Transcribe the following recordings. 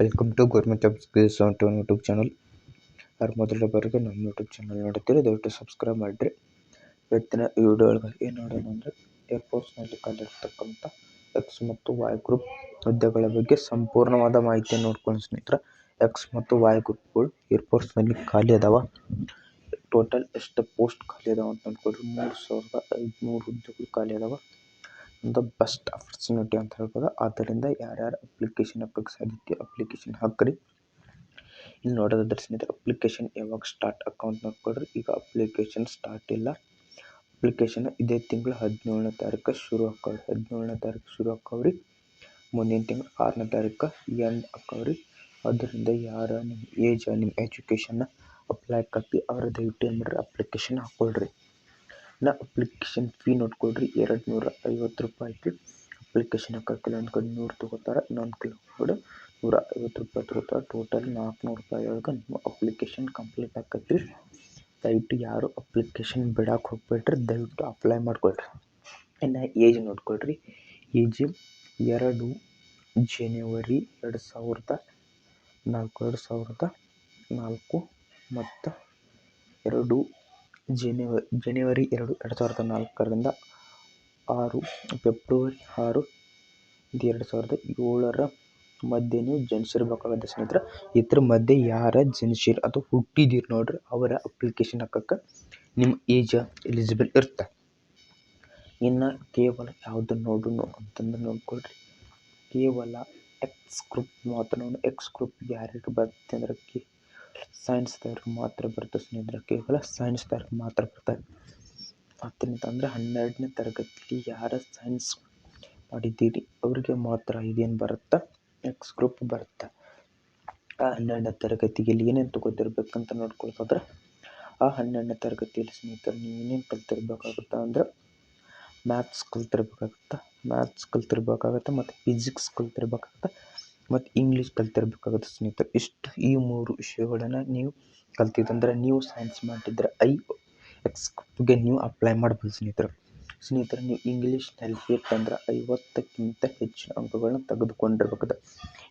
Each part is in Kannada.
Welcome to government job skills on YouTube channel ಯಾರು ಮೊದಲ ಬಾರಿಗೆ ನಮ್ಮ ಯೂಟ್ಯೂಬ್ ಚಾನಲ್ ನೋಡುತ್ತೀರಿ ದಯವಿಟ್ಟು ಸಬ್ಸ್ಕ್ರೈಬ್ ಮಾಡಿರಿ. ಇವತ್ತಿನ ಈ ಬಗ್ಗೆ ನೋಡೋಣ ಅಂದರೆ ಏರ್ಫೋರ್ಸ್ನಲ್ಲಿ ಕಲಿರ್ತಕ್ಕಂಥ ಎಕ್ಸ್ ಮತ್ತು ವಾಯ್ ಗ್ರೂಪ್ ಹುದ್ದೆಗಳ ಬಗ್ಗೆ ಸಂಪೂರ್ಣವಾದ ಮಾಹಿತಿಯನ್ನು ನೋಡ್ಕೊಂಡು ಸ್ನೇಹಿತರೆ. ಎಕ್ಸ್ ಮತ್ತು ವಾಯ್ ಗ್ರೂಪ್ಗಳು ಏರ್ಫೋರ್ಸ್ನಲ್ಲಿ ಖಾಲಿ ಅದಾವ. ಟೋಟಲ್ ಎಷ್ಟು ಪೋಸ್ಟ್ ಖಾಲಿ ಅದಾವ ಅಂತ ಅಂದ್ಕೊಳ್ರಿ ಮೂರು ಸಾವಿರದ ಐದುನೂರು ಹುದ್ದೆಗಳು ಖಾಲಿ ಅದಾವ. ಒಂದು ಬೆಸ್ಟ್ ಆಪರ್ಚುನಿಟಿ ಅಂತ ಹೇಳ್ಬೋದು. ಆದ್ದರಿಂದ ಯಾರ್ಯಾರು ಅಪ್ಲಿಕೇಶನ್ ಹಾಕಕ್ಕೆ ಸಾಧ್ಯತೆ ಅಪ್ಲಿಕೇಶನ್ ಹಾಕ್ರಿ. ಇಲ್ಲಿ ನೋಡೋದಾದ್ರೆ ಸ್ನೇಹಿತರೆ ಅಪ್ಲಿಕೇಶನ್ ಯಾವಾಗ ಸ್ಟಾರ್ಟ್ ಅಕೌಂಟ್ ನೋಡ್ಕೊಳ್ರಿ ಈಗ ಅಪ್ಲಿಕೇಶನ್ ಸ್ಟಾರ್ಟ್ ಇಲ್ಲ. ಅಪ್ಲಿಕೇಶನ್ ಇದೇ ತಿಂಗಳು ಹದಿನೇಳನೇ ತಾರೀಕು ಶುರು ಹಾಕೋರಿ. ಹದಿನೇಳನೇ ತಾರೀಕು ಶುರು ಹಾಕೋರಿ. ಮುಂದಿನ ತಿಂಗಳು ಆರನೇ ತಾರೀಕು ಎಂಡ್ ಹಾಕೋರಿ. ಅದರಿಂದ ಯಾರ ನಿಮ್ಮ ಏಜ್ ನಿಮ್ಮ ಎಜುಕೇಷನ್ನ ಅಪ್ಲೈ ಆಕತಿ ಅವ್ರ ದಯವಿಟ್ಟು ಏನು ಅಪ್ಲಿಕೇಶನ್ ಹಾಕ್ಕೊಳ್ರಿ ಅಪ್ಲಿಕೇಶನ್ ಫೀ ನೋಡ್ಕೊಳ್ರಿ ಎರಡು ನೂರ ಐವತ್ತು ರೂಪಾಯಿ ಐತಿ. ಅಪ್ಲಿಕೇಶನ್ ಹಾಕಕ್ಕೆ ಒಂದು ಕಡೆ ನೂರು ತೊಗೋತಾರೆ ಇನ್ನೊಂದು ಕಡೆ ನೂರ ಐವತ್ತು ರೂಪಾಯಿ ತೊಗೋತಾರೆ. ಟೋಟಲ್ ನಾಲ್ಕುನೂರು ರೂಪಾಯಿ ಒಳಗೆ ನಿಮ್ಮ ಅಪ್ಲಿಕೇಶನ್ ಕಂಪ್ಲೀಟ್ ಆಕತ್ರಿ. ದಯವಿಟ್ಟು ಯಾರು ಅಪ್ಲಿಕೇಶನ್ ಬಿಡಕ್ಕೆ ಹೋಗ್ಬೇಡ್ರಿ, ದಯವಿಟ್ಟು ಅಪ್ಲೈ ಮಾಡ್ಕೊಳ್ರಿ. ಇನ್ನು ಏಜ್ ನೋಡ್ಕೊಳ್ರಿ. ಏಜ್ ಎರಡು ಜನವರಿ ಎರಡು ಸಾವಿರದ ನಾಲ್ಕು, ಎರಡು ಸಾವಿರದ ನಾಲ್ಕು ಮತ್ತು ಎರಡು ಜನವ, ಜನವರಿ ಎರಡು ಎರಡು ಸಾವಿರದ ನಾಲ್ಕರಿಂದ ಆರು, ಫೆಬ್ರವರಿ ಆರು ಎರಡು ಸಾವಿರದ ಏಳರ ಮಧ್ಯೆ ನೀವು ಜನಿಸಿರ್ಬೇಕಾಗತ್ತೆ ಸ್ನೇಹಿತರೆ. ಇದ್ರ ಮಧ್ಯೆ ಯಾರ ಜನಿಸಿರ ಅಥವಾ ಹುಟ್ಟಿದಿರಿ ನೋಡ್ರಿ, ಅವರ ಅಪ್ಲಿಕೇಶನ್ ಹಾಕಕ್ಕೆ ನಿಮ್ಮ ಏಜ್ ಎಲಿಜಿಬಲ್ ಇರುತ್ತೆ. ಇನ್ನು ಕೇವಲ ಯಾವುದನ್ನು ನೋಡ್ರು ಅಂತಂದು ನೋಡ್ಕೊಳ್ರಿ. ಕೇವಲ ಎಕ್ಸ್ ಗ್ರೂಪ್ ಮಾತ್ರ ನೋಡಿ ಎಕ್ಸ್ ಗ್ರೂಪ್ ಯಾರ್ಯಾರಿಗೆ ಬರುತ್ತೆ ಸೈನ್ಸ್ದವ್ರಿಗೆ ಮಾತ್ರ ಬರುತ್ತೆ ಸ್ನೇಹಿತರೆ, ಕೇವಲ ಸೈನ್ಸ್ದವ್ರಿಗೆ ಮಾತ್ರ ಬರ್ತದೆ ಮತ್ತೇನಂತಂದ್ರೆ ಹನ್ನೆರಡನೇ ತರಗತಿಲಿ ಯಾರ ಸೈನ್ಸ್ ಮಾಡಿದ್ದೀರಿ, ಅವರಿಗೆ ಮಾತ್ರ ಇದೇನು ಬರುತ್ತೆ? ಎಕ್ಸ್ ಗ್ರೂಪ್ ಬರುತ್ತೆ? ಆ ಹನ್ನೆರಡನೇ ತರಗತಿಯಲ್ಲಿ ಏನೇನು ತಗೋತಿರ್ಬೇಕಂತ ನೋಡ್ಕೊಳ್ತಂದ್ರೆ, ಆ ಹನ್ನೆರಡನೇ ತರಗತಿಯಲ್ಲಿ ಸ್ನೇಹಿತರು ನೀವು ಏನೇನು ಕಲ್ತಿರ್ಬೇಕಾಗುತ್ತೆ ಅಂದ್ರೆ, ಮ್ಯಾಥ್ಸ್ ಕಲ್ತಿರ್ಬೇಕಾಗುತ್ತೆ? ಮ್ಯಾಥ್ಸ್ ಕಲ್ತಿರ್ಬೇಕಾಗುತ್ತೆ ಮತ್ತು ಫಿಸಿಕ್ಸ್ ಕಲ್ತಿರ್ಬೇಕಾಗತ್ತೆ? ಮತ್ತು ಇಂಗ್ಲೀಷ್ ಕಲ್ತಿರ್ಬೇಕಾಗುತ್ತೆ ಸ್ನೇಹಿತರೆ. ಇಷ್ಟು ಈ ಮೂರು ವಿಷಯಗಳನ್ನು ನೀವು ಕಲ್ತಿದ್ದಂದ್ರೆ ನೀವು ಸೈನ್ಸ್ ಮಾಡಿದ್ರೆ ಐ ಎಕ್ಸ್ ಗ್ರೂಪ್ಗೆ ನೀವು ಅಪ್ಲೈ ಮಾಡ್ಬೋದು ಸ್ನೇಹಿತರೆ. ಸ್ನೇಹಿತರೆ, ನೀವು ಇಂಗ್ಲೀಷ್ನಲ್ಲಿ ಬೇಕಂದ್ರೆ ಐವತ್ತಕ್ಕಿಂತ ಹೆಚ್ಚಿನ ಅಂಕಗಳನ್ನ ತೆಗೆದುಕೊಂಡಿರ್ಬೇಕದ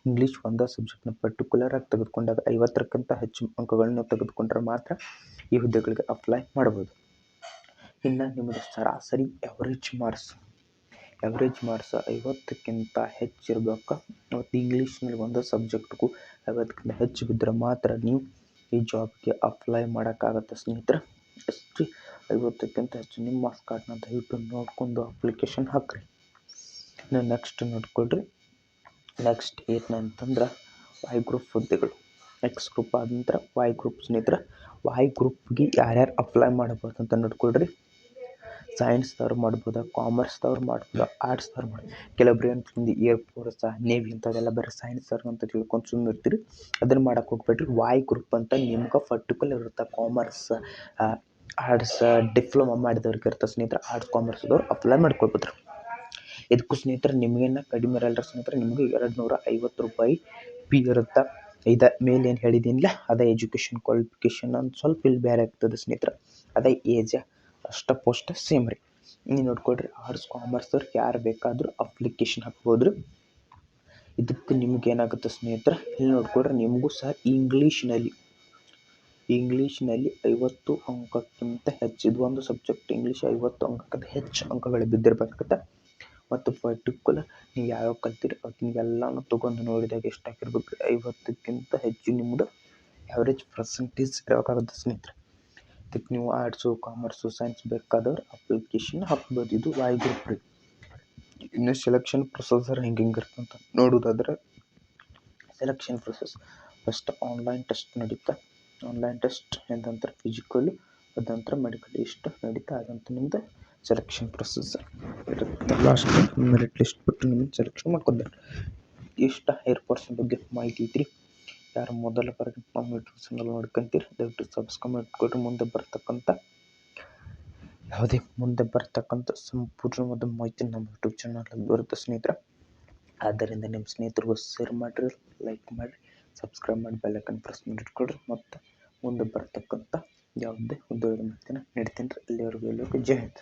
ಇಂಗ್ಲೀಷ್ ಒಂದೇ ಸಬ್ಜೆಕ್ಟ್ನ ಪರ್ಟಿಕ್ಯುಲರಾಗಿ ತೆಗೆದುಕೊಂಡಾಗ ಐವತ್ತಕ್ಕಿಂತ ಹೆಚ್ಚು ಅಂಕಗಳನ್ನ ತೆಗೆದುಕೊಂಡ್ರೆ ಮಾತ್ರ ಈ ಹುದ್ದೆಗಳಿಗೆ ಅಪ್ಲೈ ಮಾಡ್ಬೋದು. ಇನ್ನು ನಿಮ್ಮದು ಸರಾಸರಿ ಎವರೇಜ್ ಮಾರ್ಕ್ಸ್ ಎವರೇಜ್ ಮಾರ್ಕ್ಸ್ ಐವತ್ತಕ್ಕಿಂತ ಹೆಚ್ಚಿರ್ಬೇಕು. ಮತ್ತು ಇಂಗ್ಲೀಷ್ನಲ್ಲಿ ಒಂದು ಸಬ್ಜೆಕ್ಟ್ಗೂ ಐವತ್ತಕ್ಕಿಂತ ಹೆಚ್ಚು ಬಿದ್ದರೆ ಮಾತ್ರ ನೀವು ಈ ಜಾಬ್ಗೆ ಅಪ್ಲೈ ಮಾಡೋಕ್ಕಾಗತ್ತೆ ಸ್ನೇಹಿತರೆ. ಎಷ್ಟು ಐವತ್ತಕ್ಕಿಂತ ಹೆಚ್ಚು ನಿಮ್ಮ ಮಾರ್ಕ್ಸ್ ಕಾರ್ಡ್ನ ದಯವಿಟ್ಟು ನೋಡಿಕೊಂಡು ಅಪ್ಲಿಕೇಶನ್ ಹಾಕ್ರಿ. ಇನ್ನು ನೆಕ್ಸ್ಟ್ ನೋಡ್ಕೊಳ್ರಿ. ನೆಕ್ಸ್ಟ್ ಏನಂತಂದ್ರೆ ವಾಯ್ ಗ್ರೂಪ್ ಹುದ್ದೆಗಳು. ನೆಕ್ಸ್ಟ್ ಗ್ರೂಪ್ ಆದ ನಂತರ ವಾಯ್ ಗ್ರೂಪ್ ಸ್ನೇಹಿತರೆ. ವಾಯ್ ಗ್ರೂಪ್ಗೆ ಯಾರ್ಯಾರು ಅಪ್ಲೈ ಮಾಡಬಾರ್ದು ಅಂತ ನೋಡ್ಕೊಳ್ರಿ. ಸೈನ್ಸ್ದವ್ರು ಮಾಡ್ಬೋದು ಕಾಮರ್ಸ್ದವ್ರು ಮಾಡ್ಬೋದು ಆರ್ಟ್ಸ್ದವ್ರು ಮಾಡ್ಬೋದು. ಕೆಲವೊಬ್ರು ಏನು ಏರ್ ಫೋರ್ಸ್ ನೇವಿ ಇಂಥದ್ದೆಲ್ಲ ಬರೀ ಸೈನ್ಸ್ದವ್ರು ಅಂತ ತಿಳ್ಕೊಂಡು ಸುಮ್ಮನೆ ಇರ್ತೀರಿ. ಅದನ್ನು ಮಾಡಕ್ಕೆ ಹೋಗ್ಬೇಡ್ರಿ. ವಾಯ್ ಗ್ರೂಪ್ ಅಂತ ನಿಮ್ಗೆ ಪರ್ಟಿಕ್ಯುಲರ್ ಇರುತ್ತೆ ಕಾಮರ್ಸ್ ಆರ್ಟ್ಸ್ ಡಿಪ್ಲೊಮಾ ಮಾಡಿದವ್ರಿಗೆ ಇರ್ತದೆ ಸ್ನೇಹಿತರೆ ಆರ್ಟ್ಸ್ ಕಾಮರ್ಸ್ದವ್ರು ಅಪ್ಲೈ ಮಾಡ್ಕೊಳ್ಬೋದು ಇದಕ್ಕೂ ಸ್ನೇಹಿತರೆ ನಿಮಗೇನು ಕಡಿಮೆ ಇರಲ್ಲ ಸ್ನೇಹಿತರೆ, ನಿಮಗೆ ಎರಡು ನೂರ ಐವತ್ತು ರೂಪಾಯಿ ಪಿ ಇರುತ್ತೆ. ಇದ ಮೇಲೆ ಏನು ಹೇಳಿದ್ದೀನಿಲ್ಲ ಅದೇ ಎಜುಕೇಷನ್ ಕ್ವಾಲಿಫಿಕೇಷನ್ ಅಂತ ಸ್ವಲ್ಪ ಇಲ್ಲಿ ಬೇರೆ ಆಗ್ತದೆ ಸ್ನೇಹಿತರೆ. ಅದೇ ಏಜ್ ಅಷ್ಟ ಪೋಸ್ಟ್ ಸೇಮ್ ರೀ. ನೀವು ನೋಡ್ಕೊಳ್ರಿ ಆರ್ಟ್ಸ್ ಕಾಮರ್ಸ್ದವ್ರು ಯಾರು ಬೇಕಾದರೂ ಅಪ್ಲಿಕೇಶನ್ ಹಾಕ್ಬೋದು ರೀ ಇದಕ್ಕೆ ನಿಮ್ಗೆ ಏನಾಗುತ್ತೆ ಸ್ನೇಹಿತರೆ, ಇಲ್ಲಿ ನೋಡ್ಕೊಳ್ರಿ, ನಿಮಗೂ ಸಹ ಇಂಗ್ಲೀಷ್ನಲ್ಲಿ ಇಂಗ್ಲೀಷ್ನಲ್ಲಿ ಐವತ್ತು ಅಂಕಕ್ಕಿಂತ ಹೆಚ್ಚು ಇದು ಒಂದು ಸಬ್ಜೆಕ್ಟ್ ಇಂಗ್ಲೀಷ್ ಐವತ್ತು ಅಂಕಕ್ಕಿಂತ ಹೆಚ್ಚು ಅಂಕಗಳು ಬಿದ್ದಿರ್ಬೇಕಾಗತ್ತೆ. ಮತ್ತು ಪರ್ಟಿಕ್ಯುಲರ್ ನೀವು ಯಾವ್ಯಾವ ಕಲ್ತಿರಿ ಅದನ್ನೆಲ್ಲನೂ ತೊಗೊಂಡು ನೋಡಿದಾಗ ಎಷ್ಟಾಗಿರ್ಬೇಕು ಐವತ್ತಕ್ಕಿಂತ ಹೆಚ್ಚು ನಿಮ್ಮದು ಆ್ಯಾವ್ರೇಜ್ ಪರ್ಸೆಂಟೇಜ್ ಇರಬೇಕಾಗುತ್ತೆ ಸ್ನೇಹಿತರೆ. ಇದಕ್ಕೆ ನೀವು ಆರ್ಟ್ಸು ಕಾಮರ್ಸು ಸೈನ್ಸ್ ಬೇಕಾದವ್ರು ಅಪ್ಲಿಕೇಶನ್ ಹಾಕ್ಬೋದು. ಇದು ವಾಯ್ ರೀ ಇನ್ನು ಸೆಲೆಕ್ಷನ್ ಪ್ರೊಸೆಸರ್ ಹೆಂಗೆ ಹೆಂಗೆ ಇರ್ತಂತ ನೋಡೋದಾದ್ರೆ selection process first online test ನಡೀತಾ ಆನ್ಲೈನ್ ಟೆಸ್ಟ್ ನಂತರ ಫಿಸಿಕಲ್ ಅದಂತರ ಮೆಡಿಕಲ್ ಇಷ್ಟು ನಡೀತಾ ಅದಂತ ನಿಮ್ದು ಸೆಲೆಕ್ಷನ್ ಪ್ರೊಸೆಸ್ ಇರುತ್ತೆ. ಲಾಸ್ಟ್ ಮೆರಿಟ್ ಲಿಸ್ಟ್ ಬಿಟ್ಟು ನಿಮ್ಮನ್ನು ಸೆಲೆಕ್ಷನ್ ಮಾಡ್ಕೊತಾರೆ. ಇಷ್ಟ ಏರ್ಫೋರ್ಸ್ ಬಗ್ಗೆ ಮಾಹಿತಿ ಐತ್ರಿ? ಯಾರು ಮೊದಲ ಬಾರಿಗೆ ನಮ್ಮ ಯೂಟ್ಯೂಬ್ ಚಾನಲ್ ನೋಡ್ಕೊಂತೀರಿ ದಯವಿಟ್ಟು ಸಬ್ಸ್ಕ್ರೈಬ್ ಮಾಡ್ಕೊಳ್ರಿ. ಮುಂದೆ ಬರ್ತಕ್ಕಂಥ, ಯಾವುದೇ ಮುಂದೆ ಬರ್ತಕ್ಕಂಥ ಸಂಪೂರ್ಣವಾದ ಮಾಹಿತಿ ನಮ್ಮ ಯೂಟ್ಯೂಬ್ ಚಾನಲಲ್ಲಿ ಬರುತ್ತೆ ಸ್ನೇಹಿತರೆ. ಆದ್ದರಿಂದ ನಿಮ್ಮ ಸ್ನೇಹಿತರಿಗೂ ಶೇರ್ ಮಾಡಿರಿ ಲೈಕ್ ಮಾಡಿರಿ ಸಬ್ಸ್ಕ್ರೈಬ್ ಮಾಡಿ ಬೆಲ್ಲೈಕನ್ ಪ್ರೆಸ್ ಮಾಡಿ ಇಟ್ಕೊಳ್ರಿ. ಮತ್ತು ಮುಂದೆ ಬರ್ತಕ್ಕಂಥ ಯಾವುದೇ ಉದ್ಯೋಗ ಮಾಹಿತಿನ ನೀಡ್ತೀನಿ ರೀ. ಅಲ್ಲಿವರೆಗೂ ಎಲ್ಲರಿಗೂ ಜೈ ಹಿಂದ್.